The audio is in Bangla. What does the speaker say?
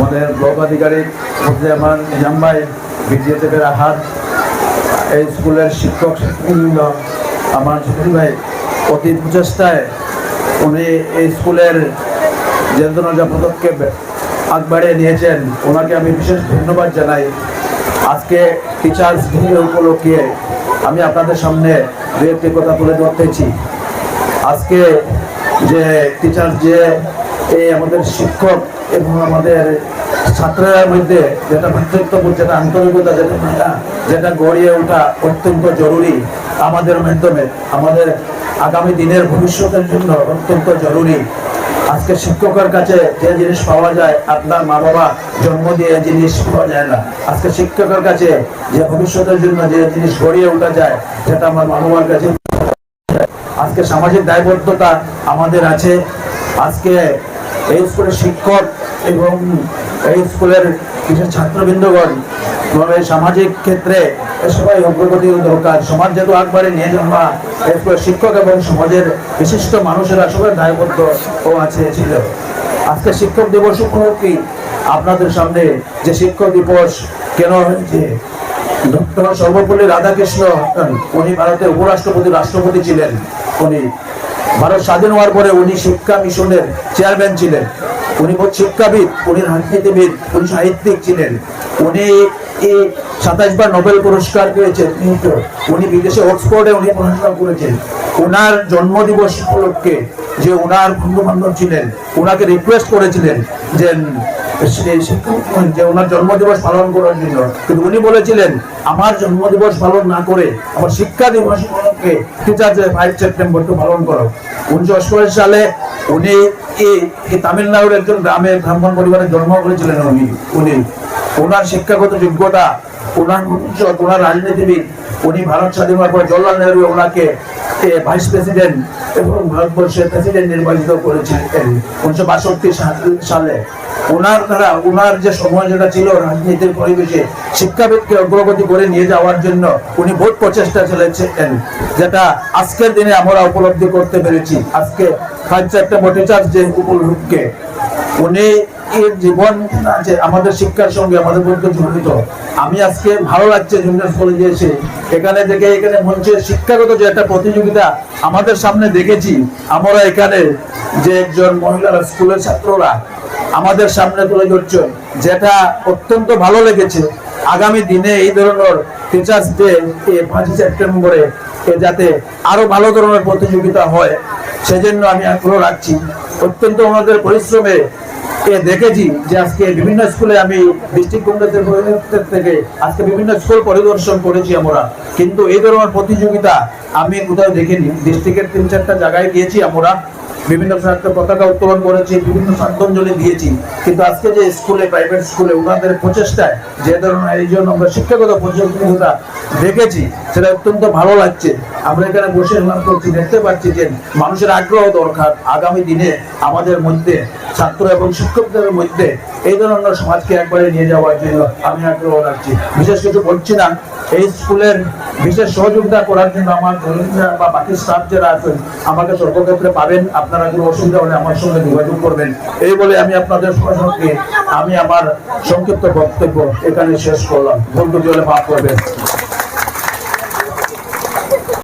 আমাদের ব্লক আধিকারিক মুজিজামান নিজাম ভাই বিজেপির আহাত এই স্কুলের শিক্ষক শিক্ষকবৃন্দ আমার ছোট ভাই, অতি প্রচেষ্টায় উনি এই স্কুলের যে ধরনের পদক্ষেপ আগ বাড়িয়ে নিয়েছেন। ওনাকে আমি বিশেষ ধন্যবাদ জানাই। আজকে টিচার্স ডে উপলক্ষে আমি আপনাদের সামনে দু একটি কথা তুলে ধরতেছি। আজকে যে টিচার্স যে এই আমাদের শিক্ষক এবং আমাদের ছাত্রের মধ্যে যেটা ভ্রাতৃত্ববোধ যেটা আন্তরিকতা, যেটা যেটা গড়িয়ে ওঠা অত্যন্ত জরুরি আমাদের মাধ্যমে। আমাদের আগামী দিনের ভবিষ্যতের জন্য অত্যন্ত জরুরি। আজকে শিক্ষকের কাছে যে জিনিস পাওয়া যায়, আপনার মা বাবা জন্ম দিয়ে জিনিস পাওয়া যায় না। আজকে শিক্ষকের কাছে যে ভবিষ্যতের জন্য যে জিনিস গড়িয়ে ওঠা যায় সেটা আমার মা বাবার কাছে আজকে সামাজিক দায়বদ্ধতা আমাদের আছে। আজকে এই স্কুলের শিক্ষক এবং এই স্কুলের কিছু ছাত্রবৃন্দগণ সামাজিক ক্ষেত্রে সবাই অগ্রগতির দরকার। সমাজ যেহেতু একবারে নিয়ে স্কুলের শিক্ষক এবং সমাজের বিশিষ্ট মানুষেরা সবাই দায়বদ্ধ ও আছে ছিল। আজকে শিক্ষক দিবস উপলক্ষে আপনাদের সামনে যে শিক্ষক দিবস, কেন হয়েছে ডক্টর সর্বপল্লী রাধাকৃষ্ণ, উনি ভারতের উপরাষ্ট্রপতি, রাষ্ট্রপতি ছিলেন, উনি ভারত স্বাধীন হওয়ার পরে উনি শিক্ষা মিশনের চেয়ারম্যান ছিলেন। উনি বহুত শিক্ষাবিদ, উনি রাজনীতিবিদ, উনি সাহিত্যিক ছিলেন। উনি এই সাতাশ নোবেল পুরস্কার পেয়েছেন, কিন্তু উনি বিদেশে অক্সফোর্ডে উনি পড়াশোনা করেছেন। ওনার জন্মদিবস উপলক্ষে যে ওনার বন্ধু বান্ধব ছিলেন ওনাকে রিকোয়েস্ট করেছিলেন যে যে ওনার জন্মদিবস পালন করার জন্য। কিন্তু উনি বলেছিলেন, আমার জন্মদিবস পালন না করে আমার শিক্ষা দিবস উপলক্ষে আছে ফাইভ সেপ্টেম্বরকে পালন করো। উনিশশো অষ্টআশি সালে উনি এই তামিলনাড়ুর একজন গ্রামে ব্রাহ্মণ পরিবারে জন্ম করেছিলেন উনি। উনি ওনার শিক্ষাগত যোগ্যতা ওনার ওনার রাজনীতিবিদ উনি ভারত স্বাধীন হওয়ার পর জওয়াহরলাল নেহরু ওনাকে ভাইস প্রেসিডেন্ট এবং ভারতবর্ষের প্রেসিডেন্ট নির্বাচিত করেছিলেন উনিশশো বাষট্টি সালে ওনার দ্বারা ওনার যে সময় যেটা ছিল রাজনীতির পরিবেশে, শিক্ষাবিদকে অগ্রগতি করে নিয়ে যাওয়ার জন্য উনি বহুত প্রচেষ্টা চলেছেন যেটা আজকের দিনে আমরা উপলব্ধি করতে পেরেছি। আজকে ফাইভ সেপ্টেম্বর টিচার্স ডে উপলক্ষে উনি এর জীবন আছে আমাদের শিক্ষার সঙ্গে আমাদের মধ্যে জড়িত। আমি আজকে ভালো লাগছে জুনিয়র কলেজে এসে। এখানে থেকে এখানে মঞ্চে শিক্ষাগত যে একটা প্রতিযোগিতা আমাদের সামনে দেখেছি, আমরা এখানে যে একজন মহিলারা স্কুলের ছাত্ররা আমাদের সামনে তুলে ধরছে যেটা অত্যন্ত ভালো লেগেছে। আগামী দিনে এই ধরনের টিচার্স ডে পাঁচই সেপ্টেম্বরে যাতে আরও ভালো ধরনের প্রতিযোগিতা হয়, সেজন্য আমি আগ্রহ রাখছি। অত্যন্ত আমাদের পরিশ্রমে দেখেছি যে আজকে বিভিন্ন স্কুলে আমি ডিস্ট্রিক্ট কংগ্রেসের থেকে আজকে বিভিন্ন স্কুল পরিদর্শন করেছি আমরা। কিন্তু এই ধরনের প্রতিযোগিতা আমি কোথাও দেখিনি। ডিস্ট্রিক্টের তিন চারটা জায়গায় গিয়েছি আমরা। বিভিন্ন পতাকা উত্তোলন করেছি, বিভিন্ন শ্রদ্ধাঞ্জলি দিয়েছি। কিন্তু আজকে যে স্কুলে প্রাইভেট স্কুলে ওনাদের প্রচেষ্টায় যে ধরনের এই জন্য আমরা শিক্ষাগত প্রতিযোগিতা দেখেছি, সেটা অত্যন্ত ভালো লাগছে। আমরা এখানে বসে লাভ করছি, দেখতে পাচ্ছি যে মানুষের আগ্রহ দরকার আগামী দিনে আমাদের মধ্যে, ছাত্র এবং শিক্ষকদের মধ্যে এই ধরনের সমাজকে একবারে নিয়ে যাওয়ার জন্য আমি আগ্রহ রাখছি। বিশেষ কিছু বলছি না, এই স্কুলের বিশেষ সহযোগিতা করার জন্য আমার কর্মীরা বা বাকি স্টাফ যারা আছেন, আমাকে সর্বক্ষেত্রে পাবেন। আপনারা কোনো অসুবিধা হলে আমার সঙ্গে যোগাযোগ করবেন। এই বলে আমি আপনাদের সঙ্গে আমি আমার সংক্ষিপ্ত বক্তব্য এখানে শেষ করলাম। বন্ধু জলে মাফ করবেন।